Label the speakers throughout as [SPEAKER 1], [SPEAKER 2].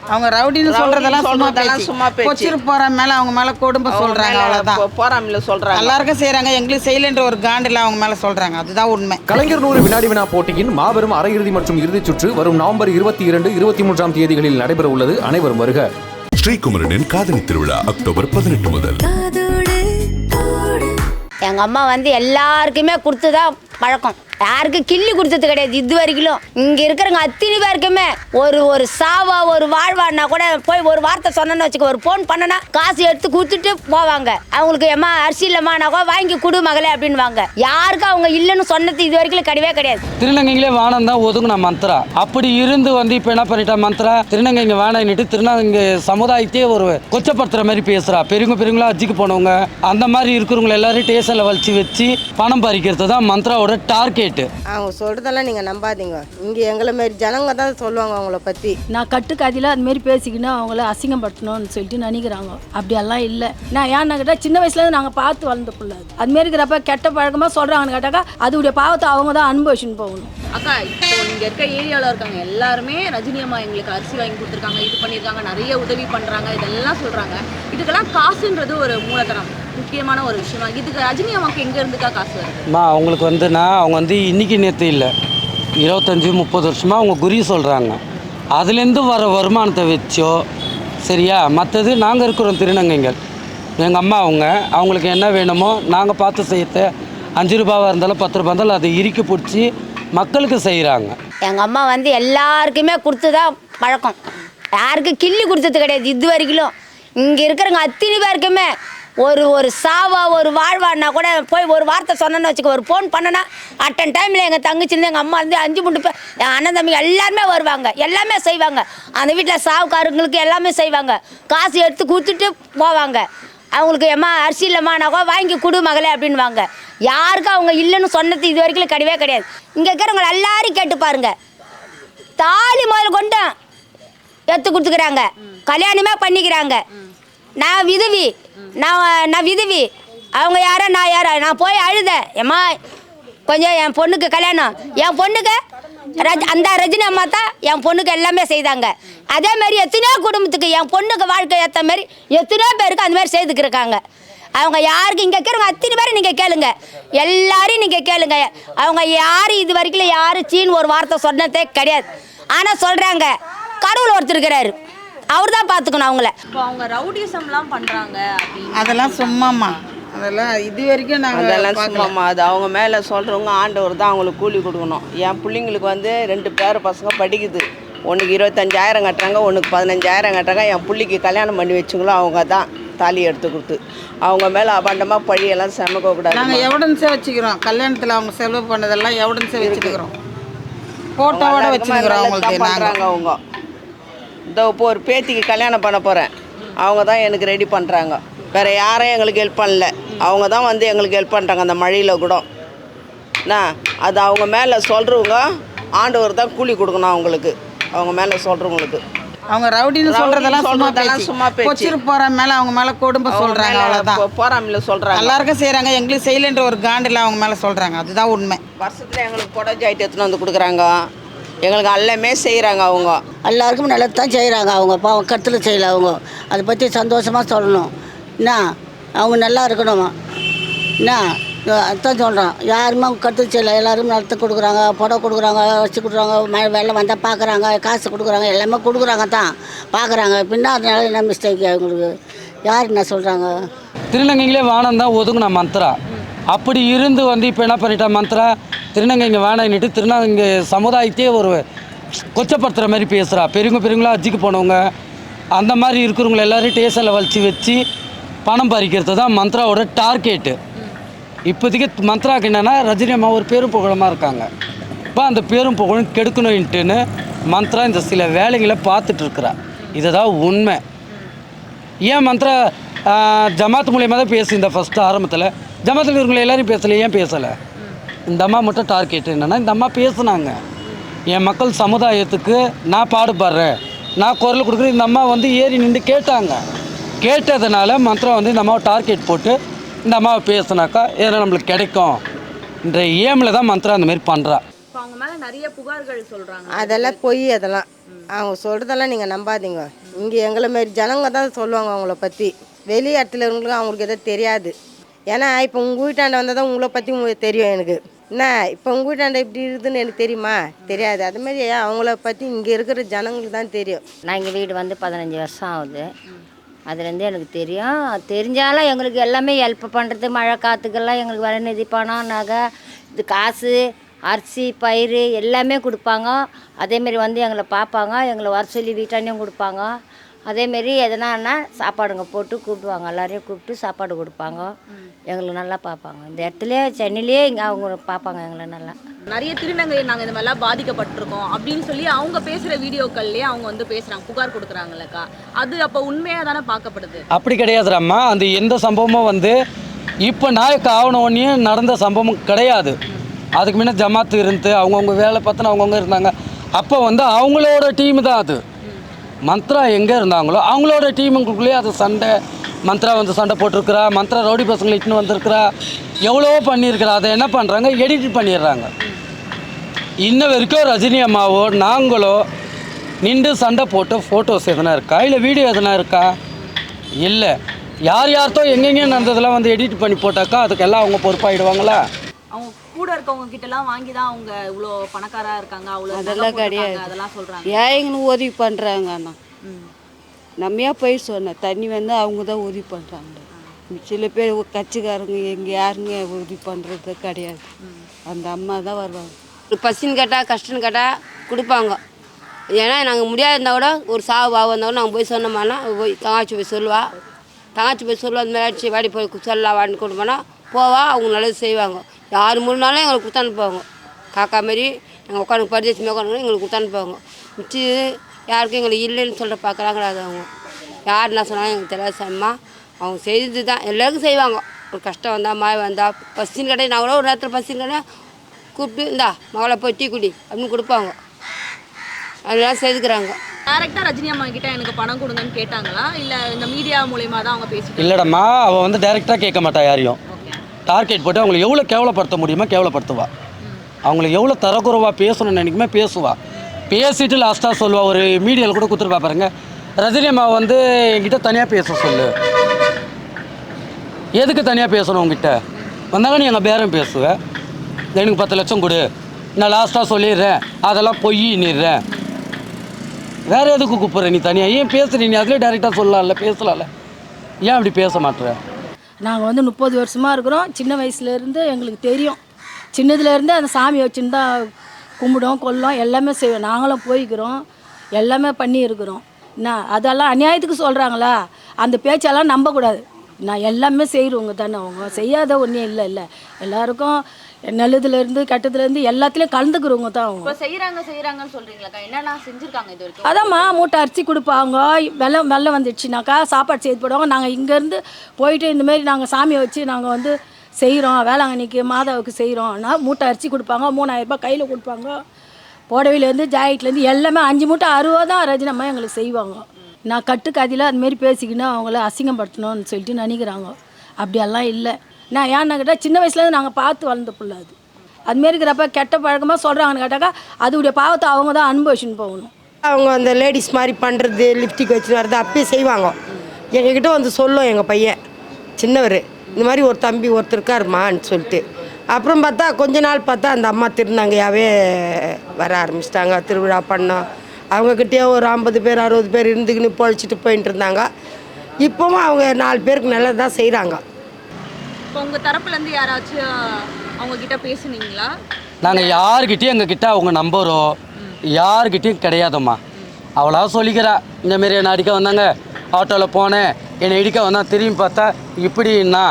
[SPEAKER 1] அவங்க ரவுடின்னு சொல்றதெல்லாம் சும்மா
[SPEAKER 2] சொல்றதெல்லாம் சும்மா பேச்சு.
[SPEAKER 1] கொச்சிரு போற மேல அவங்க மேல கொடும்ப சொல்றாங்க அவ்வளவுதான்.
[SPEAKER 2] போறாமல சொல்றாங்க.
[SPEAKER 1] எல்லாருக்கும் செய்றாங்க எங்களுக்கு செய்யலன்ற ஒரு காண்டில் அவங்க மேல சொல்றாங்க. அதுதான் உண்மை.
[SPEAKER 3] கலைஞர் நூறு வினாடி வினா போட்டியின் மாபெரும் அரையிறுதி மற்றும் இறுதிச் சுற்று வரும் நவம்பர் இருபத்தி இரண்டு இருபத்தி மூன்றாம் தேதிகளில் நடைபெற உள்ளது. அனைவரும் வருக.
[SPEAKER 4] ஸ்ரீகுமரனின் காதலி திருவிழா அக்டோபர் பதினெட்டு முதல்.
[SPEAKER 5] எங்கள் அம்மா வந்து எல்லாருக்குமே கொடுத்து தான் பழக்கம். யாருக்கும் கிள்ளி கொடுத்தது கிடையாது. இது வரைக்கும் இங்கே இருக்கிறவங்க அத்தனை பேருக்குமே ஒரு ஒரு சாவா ஒரு வாழ்வான்னா கூட போய் ஒரு வார்த்தை சொன்னேன்னு வச்சுக்கோ ஒரு ஃபோன் பண்ணனா காசு எடுத்து கொடுத்துட்டு போவாங்க. அவங்களுக்கு ஏமா அரிசி இல்லைம்மானா கூட வாங்கி கொடு மகளே அப்படின்வாங்க யாருக்கும் அவங்க இல்லைன்னு சொன்னது இது வரைக்கும் கிடையவே கிடையாது.
[SPEAKER 6] திருநங்கைங்களே வானம் தான் ஒதுங்கின மந்த்ரா. அப்படி இருந்து வந்து இப்போ என்ன பண்ணிட்டா மந்த்ரா? திருநங்கைங்க வேணான்னுட்டு திருநங்கை சமுதாயத்தையே ஒரு கொச்சப்படுத்துற மாதிரி பேசுறா. பெரியவங்க பெரியவங்களா அஜிக்கு போனவங்க அந்த மாதிரி இருக்கிறவங்க எல்லாரும் டேஷனில் வச்சு வச்சு பணம் பறிக்கிறது தான் மந்த்ராவோட டார்கெட்டு.
[SPEAKER 7] அவங்க சொல்கிறதெல்லாம் நீங்கள் நம்பாதீங்க. இங்கே எங்களை மாரி ஜனங்க தான் சொல்லுவாங்க அவங்கள பற்றி
[SPEAKER 8] நான் கட்டுக்கதையில் அது மாதிரி பேசிக்கின்னு அவங்கள அசிங்கப்படுத்தணும்னு சொல்லிட்டு நினைக்கிறாங்க அப்படியெல்லாம் இல்லை. நான் ஏன்னு கேட்டால் சின்ன வயசுலேருந்து நாங்கள் பார்த்து வளர்ந்த பிள்ளை அது. மாரி இருக்கிறப்ப கெட்ட பழக்கமாக சொல்கிறாங்கன்னு கேட்டாக்கா அதோடைய பாவத்தை அவங்க தான் அனுபவிச்சுன்னு போகணும்.
[SPEAKER 9] அக்கா இப்போ இங்க இருக்க ஏரியாவில் இருக்காங்க எல்லாருமே ரஜினி அம்மா எங்களுக்கு அரிசி வாங்கி கொடுத்துருக்காங்க இது பண்ணியிருக்காங்க நிறைய உதவி பண்றாங்க இதெல்லாம் சொல்றாங்க. இதுக்கெல்லாம் காசுன்றது ஒரு மூலதனம். முக்கியமான ஒரு விஷயமா? இதுக்கு ரஜினி அம்மாக்கு எங்க இருந்துக்கா காசு வருது?
[SPEAKER 6] அம்மா அவங்களுக்கு வந்து நான் அவங்க வந்து இன்னைக்கு நேற்று இல்லை. இருபத்தஞ்சி முப்பது வருஷமாக அவங்க குறி சொல்கிறாங்க அதுலேருந்து வர வருமானத்தை வச்சோ சரியா? மற்றது நாங்கள் இருக்கிறோம் திருநங்கைகள். எங்கள் அம்மா அவங்க அவங்களுக்கு என்ன வேணுமோ நாங்கள் பார்த்து செய்யத்த அஞ்சு ரூபாவாக இருந்தாலும் பத்து ரூபா இருந்தாலும் அதை இறுக்கி பிடிச்சி மக்களுக்கு செய்கிறாங்க
[SPEAKER 5] எங்கள் அம்மா வந்து எல்லாருக்குமே கொடுத்து தான் பழக்கம். யாருக்கும் கிள்ளி கொடுத்தது கிடையாது இது வரைக்கும். இங்கே இருக்கிறவங்க அத்தனை பேருக்குமே ஒரு ஒரு சாவா ஒரு வாழ்வான்னா கூட போய் ஒரு வார்த்தை சொன்னேன்னு வச்சுக்கோ ஒரு ஃபோன் பண்ணனா அட்டன் டைமில் எங்கள் தங்கச்சிருந்து எங்கள் அம்மா இருந்து அஞ்சு முண்டு பேர் என் அண்ணன் தம்பி எல்லாருமே வருவாங்க. எல்லாமே செய்வாங்க. அந்த வீட்டில் சாவுக்காரங்களுக்கு எல்லாமே செய்வாங்க. காசு எடுத்து கொடுத்துட்டு போவாங்க. அவங்களுக்கு ஏம்மா அரிசி இல்லைம்மானா கூட வாங்கி கொடு மகளே அப்படின்வாங்க யாருக்கும் அவங்க இல்லைன்னு சொன்னது இது வரைக்கும் கிடையவே கிடையாது. இங்கே இருக்கிறவங்க எல்லாரும் கேட்டு பாருங்க. தாலி முதல் கொண்டு எடுத்து கொடுத்துக்கிறாங்க. கல்யாணமே பண்ணிக்கிறாங்க. நான் விதவி. நான் நான் விதவி. அவங்க யாரோ நான் யாரோ. நான் போய் அழுதேன். ஏம்மா கொஞ்சம் என் பொண்ணுக்கு கல்யாணம். என் பொண்ணுக்கு ரஜ் அந்த ரஜினி அம்மா தான் என் பொண்ணுக்கு எல்லாமே செய்தாங்க. அதே மாதிரி எத்தனையோ குடும்பத்துக்கு என் பொண்ணுக்கு வாழ்க்கை ஏற்ற மாதிரி எத்தனையோ பேருக்கு அந்த மாதிரி செய்துக்கிருக்காங்க அவங்க யாருக்கு இங்கே இருக்கிறவங்க அத்தனை பேரும் நீங்கள் கேளுங்க. எல்லாரையும் நீங்கள் கேளுங்க. அவங்க யார் இது வரைக்கும் யாரும் சீன் ஒரு வார்த்தை சொன்னதே கிடையாது. ஆனால் சொல்கிறாங்க கடவுள் ஒருத்தர் இருக்கிறாரு. அவர் தான் பார்த்துக்கணும் அவங்கள.
[SPEAKER 9] இப்போ அவங்க ரவுடிசம்லாம் பண்றாங்க அப்படின்னு.
[SPEAKER 1] அதெல்லாம் சும்மாம்மா. அதெல்லாம் இது வரைக்கும்
[SPEAKER 2] அதெல்லாம்
[SPEAKER 1] நாங்கள் பார்க்கல
[SPEAKER 2] சும்மாம்மா. அது அவங்க மேலே சொல்கிறவங்க ஆண்டவர் தான் அவங்களுக்கு கூலி கொடுக்கணும். என் பிள்ளைங்களுக்கு வந்து ரெண்டு பேர பசங்க படிக்குது. ஒன்றுக்கு இருபத்தஞ்சாயிரம் கட்டுறாங்க ஒன்றுக்கு பதினஞ்சாயிரம் கட்டுறாங்க. என் பிள்ளைக்கு கல்யாணம் பண்ணி வச்சுங்களோ அவங்க தான் தாலி எடுத்து கொடுத்து. அவங்க மேலே அபாண்டமாக பழியெல்லாம் சமைக்க கூடாது.
[SPEAKER 1] நாங்கள் எவிடன்ஸே வச்சுக்கிறோம். கல்யாணத்தில் அவங்க செலவு பண்ணதெல்லாம் எவிடன்ஸே வச்சுக்கிறோம். ஃபோட்டோவோட வச்சுக்கிறோம் அவங்களுக்கு
[SPEAKER 2] பண்ணுறாங்க
[SPEAKER 1] நாங்கள்
[SPEAKER 2] அவங்க. இதோ இப்போ ஒரு பேத்திக்கு கல்யாணம் பண்ண போகிறேன் அவங்க தான் எனக்கு ரெடி பண்ணுறாங்க வேறு யாரும் எங்களுக்கு ஹெல்ப் பண்ணல. அவங்க தான் வந்து எங்களுக்கு ஹெல்ப் பண்ணுறாங்க அந்த மழையில் கூட. என்ன? அது அவங்க மேலே சொல்கிறவங்க ஆண்டவர் தான் கூலி கொடுக்கணும் அவங்களுக்கு. அவங்க மேலே சொல்கிறவங்களுக்கு
[SPEAKER 1] அவங்க ரவுடின்னு சொல்றதெல்லாம் சும்மா
[SPEAKER 2] சொல்றதெல்லாம் சும்மா.
[SPEAKER 1] கொச்சிரு போற மேல அவங்க மேல கொடும்ப சொல்றாங்க அவ்வளவுதான்.
[SPEAKER 2] போகிறாமல சொல்கிறாங்க
[SPEAKER 1] எல்லாருக்கும் செய்றாங்க. எங்களுக்கு செய்யலன்ற ஒரு காண்டில் அவங்க மேல சொல்றாங்க. அதுதான் உண்மை.
[SPEAKER 2] வருஷத்தில் எங்களுக்கு புடவை ஐட்டு எடுத்துன்னு வந்து கொடுக்குறாங்க. எங்களுக்கு எல்லாமே செய்கிறாங்க அவங்க.
[SPEAKER 7] எல்லாருக்கும் நல்லது தான் செய்கிறாங்க அவங்க. பாவம் கருத்தில் செய்யல அவங்க. அதை பற்றி சந்தோஷமாக சொல்லணும். என்ன? அவங்க நல்லா இருக்கணும்? என்ன? அதான் சொல்கிறோம் யாருமே அவங்க கருத்து செய்யல. எல்லாரும் நடத்த கொடுக்குறாங்க புடவை கொடுக்குறாங்க வச்சு கொடுக்குறாங்க மழை வெள்ளம் வந்தால் பார்க்குறாங்க காசு கொடுக்குறாங்க எல்லாமே கொடுக்குறாங்க தான். பார்க்குறாங்க பின்ன அதனால என்ன மிஸ்டேக் அவங்களுக்கு யார் என்ன சொல்கிறாங்க
[SPEAKER 6] திருநங்கைங்களே வானம் தான் ஒதுங்கின மந்த்ரா அப்படி இருந்து வந்து இப்போ என்ன பண்ணிட்டா மந்த்ரா திருநங்கைங்க வேணான்னுட்டு திருநங்கை சமுதாயத்தையே ஒரு கொச்சப்படுத்துகிற மாதிரி பேசுகிறா பெரியவங்க பெரியவங்களா அஜிக்கு போனவங்க அந்த மாதிரி இருக்கிறவங்க எல்லோரும் டேஷனில் வலிச்சு வச்சு பணம் பறிக்கிறது தான் மந்த்ராவோட டார்கெட்டு. இப்போதைக்கு மந்த்ராக்கு என்னென்னா ரஜினி அம்மா ஒரு பேரும் புகழமாக இருக்காங்க. இப்போ அந்த பேரும் புகழும் கெடுக்கணுன்ட்டுன்னு மந்த்ரா இந்த சில வேலைகளை பார்த்துட்டு இருக்கிறா. இதுதான் உண்மை. ஏன் மந்த்ரா ஜமாத் மூலியமாக தான் பேசியிருந்தேன் ஃபஸ்ட்டு ஆரம்பத்தில். ஜமாத்தில் இருக்கிறவங்க எல்லாரும் பேசலை ஏன் பேசலை? இந்த அம்மா மட்டும் டார்கெட் என்னென்னா இந்த அம்மா பேசுனாங்க. என் மக்கள் சமுதாயத்துக்கு நான் பாடுபடுறேன். நான் குரல் கொடுக்குறேன். இந்த அம்மா வந்து ஏறி நின்று கேட்டாங்க. கேட்டதுனால மந்த்ரா வந்து இந்த அம்மாவை டார்கெட் போட்டு இந்த அம்மாவை பேசுனாக்கா ஏன்னா நம்மளுக்கு கிடைக்கும். என்ற ஏமில் தான் மந்த்ரா அந்த மாதிரி பண்ணுறா
[SPEAKER 9] இப்போ அவங்க மேல நிறைய புகார்கள் சொல்றாங்க.
[SPEAKER 7] அதெல்லாம் பொய் அதெல்லாம்.
[SPEAKER 10] அவங்க சொல்கிறதெல்லாம் நீங்கள் நம்பாதீங்க. இங்கே எங்களை மாரி ஜனங்க தான் சொல்லுவாங்க அவங்கள பற்றி வெளி இடத்துல அவங்களுக்கு எதுவும் தெரியாது. ஏன்னா இப்போ உங்கள் வீட்டாண்ட வந்தால் தான் உங்களை பற்றி உங்களுக்கு தெரியும் எனக்கு. என்ன? இப்போ உங்கள் வீட்டாண்ட இப்படி இருக்குதுன்னு எனக்கு தெரியுமா? தெரியாது. அது மாதிரி அவங்கள பற்றி இங்கே இருக்கிற ஜனங்களுக்கு தான் தெரியும்.
[SPEAKER 5] நான் எங்கள் வீடு வந்து பதினஞ்சு வருஷம் ஆகுது. அதுலேருந்து எனக்கு தெரியும். தெரிஞ்சாலும் எங்களுக்கு எல்லாமே ஹெல்ப் பண்ணுறது மழை காற்றுக்கெல்லாம் எங்களுக்கு வர நிதி பணம் நகை இது காசு அரிசி பயிர் எல்லாமே கொடுப்பாங்க. அதேமாரி வந்து எங்களை பார்ப்பாங்க. எங்களை வர சொல்லி வீட்டாண்டையும் கொடுப்பாங்க. அதேமாரி எதனான்னா சாப்பாடுங்க போட்டு கூப்பிடுவாங்க. எல்லாரையும் கூப்பிட்டு சாப்பாடு கொடுப்பாங்க. எங்களுக்கு நல்லா பார்ப்பாங்க. இந்த இடத்துல சென்னையிலே இங்கே அவங்க பார்ப்பாங்க எங்களை நல்லா.
[SPEAKER 9] நிறைய திருநங்கை நாங்க இந்த மாதிரிலாம் பாதிக்கப்பட்டிருக்கோம் அப்படின்னு சொல்லி அவங்க பேசுற வீடியோக்கள்லயே அவங்க வந்து பேசுறாங்க. புகார் கொடுக்குறாங்கல்லக்கா. அது அப்ப உண்மையா தானே பார்க்கப்படுது?
[SPEAKER 6] அப்படி கிடையாதுராம்மா. அந்த எந்த சம்பவமும் வந்து இப்போ நாயக்கு ஆவண ஒன்றே நடந்த சம்பவம் கிடையாது. அதுக்கு முன்ன ஜமாத்து இருந்து அவங்கவுங்க வேலை பார்த்துன்னு அவங்கவுங்க இருந்தாங்க. அப்போ வந்து அவங்களோட டீம் தான் அது. மந்த்ரா எங்கே இருந்தாங்களோ அவங்களோட டீமுக்குள்ளேயே அது சண்டை மந்த்ரா வந்து சண்டை போட்டிருக்கிறா மந்த்ரா ரவுடி பசங்களை இட்டுன்னு வந்திருக்கிறா எவ்வளவோ பண்ணியிருக்கிறா அதை என்ன பண்ணுறாங்க எடிட் பண்ணிடுறாங்க. இன்ன வரைக்கும் ரஜினி அம்மாவோ நாங்களோ நின்று சண்டை போட்டு ஃபோட்டோஸ் எதனா இருக்கா? இல்லை வீடியோ எதனா இருக்கா? இல்லை. யார் யார்த்தோ எங்கெங்கே நடந்ததெல்லாம் வந்து எடிட் பண்ணி போட்டாக்கா அதுக்கெல்லாம் அவங்க பொறுப்பாயிடுவாங்களா?
[SPEAKER 9] அவங்க இருக்கவங்க கிட்ட எல்லாம் வாங்கி தான் அவங்க இவ்வளோ பணக்காரா இருக்காங்க அவ்வளோ
[SPEAKER 11] அதெல்லாம் கிடையாது.
[SPEAKER 9] அதெல்லாம் சொல்றாங்க.
[SPEAKER 11] ஏங்கன்னு உதவி பண்ணுறாங்க அண்ணா? நம்மையா போய் சொன்னேன் தண்ணி வந்து அவங்க தான் உதவி பண்ணுறாங்க சில பேர் கட்சிக்காரங்க எங்கே யாருங்க உதவி பண்ணுறது கிடையாது. அந்த அம்மா தான் வருவாங்க.
[SPEAKER 5] பசின்னு கேட்டால் கஷ்டம்னு கேட்டால் கொடுப்பாங்க. ஏன்னா நாங்கள் முடியாது இருந்தால் கூட ஒரு சாவு பாவு இருந்தால் கூட நாங்கள் போய் சொன்னோம்னா போய் தங்காச்சி போய் சொல்லுவா. தங்காச்சி போய் சொல்லுவா அந்த மாதிரி ஆச்சு வாடி போய் சொல்லலாம் வாடின்னு கொடுப்போனா போவா அவங்க நல்லது செய்வாங்க. யார் முன்னாலும் எங்களுக்கு கொடுத்து அனுப்புவாங்க. காக்கா மாரி நாங்கள் உட்காந்து பரிதேசமாக உட்காந்து எங்களுக்கு கொடுத்து அனுப்புவாங்க. மிச்சி யாருக்கும் எங்களுக்கு இல்லைன்னு சொல்கிற பார்க்கலாம் கிடையாது அவங்க. யார் என்ன சொன்னாலும் எங்களுக்கு தெரியாது சம்மா அவங்க செய்தது தான் எல்லாருக்கும் செய்வாங்க. ஒரு கஷ்டம் வந்தால் மாய் வந்தால் பசின்னு கேட்டால் நான் கூட ஒரு நேரத்தில் பசின்னு கேட்டால் கூப்பிட்டு இந்தா மகளை போய் டீ குடி அப்படின்னு கொடுப்பாங்க. அதெல்லாம் செய்துக்கிறாங்க.
[SPEAKER 9] டைரக்டா ரஜினி அம்மா கிட்ட எனக்கு பணம் கொடுங்கன்னு கேட்டாங்களா? இல்ல இந்த மீடியா மூலியமா தான் அவங்க பேசிட்டு
[SPEAKER 6] இல்லைடம்மா அவள் வந்து டைரெக்டாக கேட்க மாட்டா யாரையும். டார்கெட் போட்டு அவங்களை எவ்வளோ கேவலப்படுத்த முடியுமோ கேவலப்படுத்துவா. அவங்களை எவ்வளோ தரக்குறவாக பேசணும்னு நினைக்குமே பேசுவா. பேசிட்டு லாஸ்ட்டாக சொல்லுவா. ஒரு மீடியாவில் கூட கொடுத்துருப்பா பாருங்க. ரஜினி அம்மா வந்து என்கிட்ட தனியாக பேச சொல்லு. எதுக்கு தனியாக பேசணும் உங்ககிட்ட வந்தாங்க நீ எங்கள் பேரம் பேசுவேன் எனக்கு பத்து லட்சம் கொடு. நான் லாஸ்ட்டாக சொல்லிடுறேன். அதெல்லாம் பொய் நீடுறேன். வேறு எதுக்கு கூப்பிட்ற நீ தனியாக ஏன் பேசுற நீ? அதிலே டேரெக்டாக சொல்லலாம்ல பேசலாம்ல. ஏன் அப்படி பேச மாட்டுற?
[SPEAKER 8] நாங்கள் வந்து முப்பது வருஷமாக இருக்கிறோம். சின்ன வயசுலேருந்து எங்களுக்கு தெரியும். சின்னதுலேருந்து அந்த சாமி வச்சுன்னு தான் கும்பிடும் கொல்லும் எல்லாமே செய்வோம். நாங்களும் போய்க்கிறோம். எல்லாமே பண்ணியிருக்கிறோம். என்ன அதெல்லாம் அநியாயத்துக்கு சொல்கிறாங்களா அந்த பேச்செல்லாம் நம்பக்கூடாது. நான் எல்லாமே செய்கிறவங்க தானே அவங்க. செய்யாத ஒன்றும் இல்லை இல்லை எல்லாருக்கும் நல்லதுலேருந்து கெட்டதுலேருந்து எல்லாத்துலேயும் கலந்துக்கிறவங்க தான் அவங்க.
[SPEAKER 9] இப்ப செய்யறாங்க செய்யறாங்கன்னு சொல்றீங்களாக்கா? என்னெல்லாம் செஞ்சிருக்காங்க இது வரைக்கும்?
[SPEAKER 8] அதாம்மா மூட்டை அரிசி கொடுப்பாங்க. வெள்ளம் வெள்ளம் வந்துடுச்சுனாக்கா சாப்பாடு செய்து போடுவாங்க. நாங்கள் இங்கேருந்து போயிட்டு இந்தமாரி நாங்கள் சாமியை வச்சு நாங்கள் வந்து செய்கிறோம் வேளாங்கண்ணிக்கு மாதாவுக்கு செய்கிறோம்னா மூட்டை அரிசி கொடுப்பாங்க. மூணாயிரம் ரூபாய் கையில் கொடுப்பாங்க. புடவையிலேருந்து ஜாக்கெட்லேருந்து எல்லாமே அஞ்சு மூட்டை அறுபது தான் ரஜினம்மா எங்களுக்கு செய்வாங்க. நான் கட்டுக்கதையில் அதுமாரி பேசிக்கின்னு அவங்கள அசிங்கப்படுத்தணும்னு சொல்லிட்டு நினைக்கிறாங்க. அப்படியெல்லாம் இல்லை. நான் ஏன்னு கேட்டால் சின்ன வயசுலேருந்து நாங்கள் பார்த்து வளர்ந்த பிள்ளை அது. அதுமாரி இருக்கிறப்ப கெட்ட பழக்கமாக சொல்கிறாங்கன்னு கேட்டாக்கா அதுடைய பாவத்தை அவங்க தான் அனுபவிச்சுன்னு போகணும்.
[SPEAKER 10] அவங்க அந்த லேடிஸ் மாதிரி பண்ணுறது லிப்டிக் வச்சுன்னு வர்றது அப்பயே செய்வாங்க. எங்ககிட்ட வந்து சொல்லும் எங்கள் பையன். சின்னவர். இந்த மாதிரி ஒரு தம்பி ஒருத்தர் இருக்காருமான்னு சொல்லிட்டு. அப்புறம் பார்த்தா கொஞ்ச நாள் பார்த்தா அந்த அம்மா திருநங்கையாகவே வர ஆரம்பிச்சிட்டாங்க. திருவிழா பண்ணோம். அவங்கக்கிட்டே ஒரு ஐம்பது பேர் அறுபது பேர் இருந்துக்கின்னு பொழைச்சிட்டு போயின்ட்டு இருந்தாங்க. இப்போவும் அவங்க நாலு பேருக்கு நல்லது தான் செய்கிறாங்க
[SPEAKER 9] இப்போ உங்க தரப்புல இருந்து யாராச்சும் அவங்க கிட்ட பேசுனீங்களா?
[SPEAKER 6] நாங்கள் யார்கிட்டயும் எங்ககிட்ட அவங்க நம்பரோ யார்கிட்டயும் கிடையாதும்மா. அவளா சொல்லிக்கிறா இந்தமாரி என்னை அடிக்க வந்தாங்க ஆட்டோவில் போனேன் என்னை இடிக்க வந்தான் திரும்பி பார்த்தா இப்படின்னா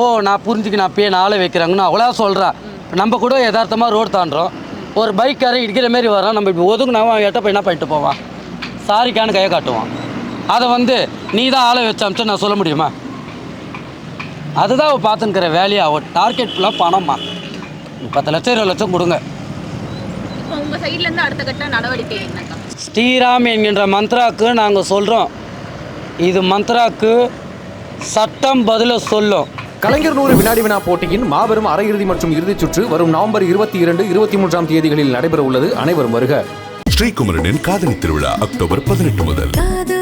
[SPEAKER 6] ஓ நான் புரிஞ்சுக்கின அப்பயே நாளை வைக்கிறாங்கன்னு அவளா சொல்கிறா நம்ம கூட யதார்த்தமாக ரோடு தாண்டுறோம். ஒரு பைக்காரன் இடிக்கிற மாரி வரான் நம்ம இப்படி ஒதுக்குனாவும் அவன் எட்ட போய் என்ன பண்ணிட்டு போவான்? சாரிக்கான்னு கையை காட்டுவான். அதை வந்து நீ தான் ஆளை வச்சு அமிச்சு நான் சொல்ல முடியுமா? அதுதான் அவள் பார்த்துன்னுக்கிற வேலையை. அவள் டார்கெட் ஃபுல்லாக பணம்மா. பத்து லட்சம் இருபது லட்சம் கொடுங்க.
[SPEAKER 9] இப்போ உங்க சைடுல இருந்து அடுத்த கட்ட நடவடிக்கை என்னக்கா?
[SPEAKER 6] ஸ்ரீராம் என்கின்ற மந்த்ராக்கு நாங்கள் சொல்கிறோம் இது மந்த்ராக்கு சட்டம் பதில சொல்லும்.
[SPEAKER 3] கலைஞர் நூறு வினாடி வினா போட்டியின் மாபெரும் அரையிறுதி மற்றும் இறுதிச் சுற்று வரும் நவம்பர் இருபத்தி இரண்டு இருபத்தி மூன்றாம் தேதிகளில் நடைபெற உள்ளது அனைவரும் வருக. ஸ்ரீகுமரனின் காதணி திருவிழா அக்டோபர் பதினெட்டு முதல்.
[SPEAKER 12] காதல்